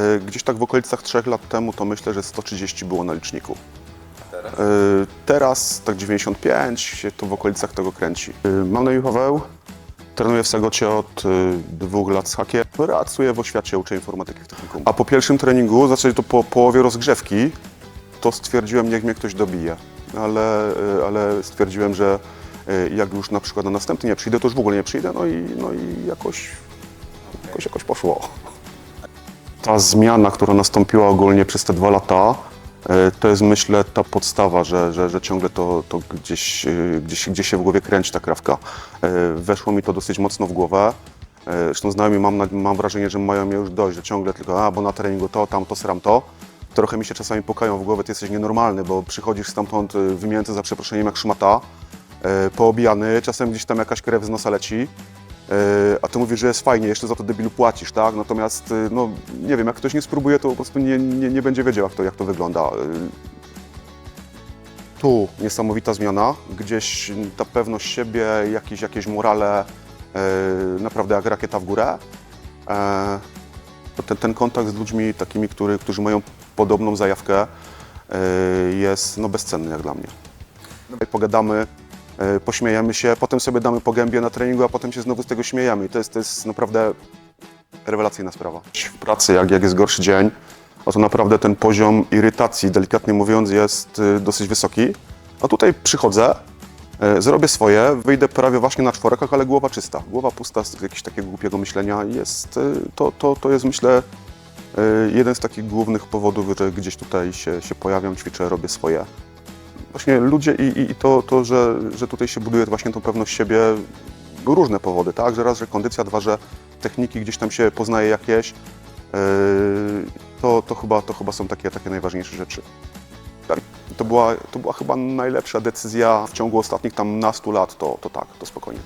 E, Gdzieś tak w okolicach 3 lat temu to myślę, że 130 było na liczniku. Teraz? E, Teraz tak 95 się to w okolicach tego kręci. Mam na imię Paweł, trenuję w Sagocie od e, dwóch lat z hakiem. Pracuję w oświacie, uczę informatyki w technikum. A po pierwszym treningu, zaczęli to po połowie rozgrzewki, to stwierdziłem, niech mnie ktoś dobije. Ale, ale stwierdziłem, że jak już na przykład na następny nie przyjdę, to już w ogóle nie przyjdę, no i, no i jakoś, jakoś, jakoś poszło. Ta zmiana, która nastąpiła ogólnie przez te dwa lata, e, to jest myślę ta podstawa, że, że, że ciągle to, to gdzieś, e, gdzieś, gdzieś się w głowie kręci ta krawka. E, Weszło mi to dosyć mocno w głowę. Zresztą znajomi mam, mam wrażenie, że mają mnie już dość, że ciągle tylko, a bo na treningu to, tam to, sram to. Trochę mi się czasami pokają w głowę, ty jesteś nienormalny, bo przychodzisz stamtąd wymięty za przeproszeniem jak szmata, poobijany, czasem gdzieś tam jakaś krew z nosa leci. E, A ty mówisz, że jest fajnie, jeszcze za to debilu płacisz, tak? Natomiast, e, no nie wiem, jak ktoś nie spróbuje, to po prostu nie, nie, nie będzie wiedział, jak to, jak to wygląda. E, Tu niesamowita zmiana, gdzieś ta pewność siebie, jakieś, jakieś morale, naprawdę jak rakieta w górę. Ten, ten kontakt z ludźmi takimi, który, którzy mają podobną zajawkę, jest no, bezcenny jak dla mnie. Pogadamy, pośmiejemy się, potem sobie damy po gębie na treningu, a potem się znowu z tego śmiejemy. I to jest, to jest naprawdę rewelacyjna sprawa. W pracy, jak, jak jest gorszy dzień, to naprawdę ten poziom irytacji, delikatnie mówiąc, jest y, dosyć wysoki. A tutaj przychodzę, y, zrobię swoje, wyjdę prawie właśnie na czworekach, ale głowa czysta. Głowa pusta z jakiegoś takiego głupiego myślenia. Jest, y, to, to, to jest myślę y, jeden z takich głównych powodów, że gdzieś tutaj się, się pojawiam, ćwiczę, robię swoje. Właśnie ludzie i, i, i to, to że, że tutaj się buduje właśnie tą pewność siebie, różne powody, tak? Że raz, że kondycja, dwa, że techniki gdzieś tam się poznaje jakieś, yy, to, to, chyba, to chyba są takie, takie najważniejsze rzeczy. Tak, to była, to była chyba najlepsza decyzja w ciągu ostatnich tam nastu lat, to, to tak, to spokojnie.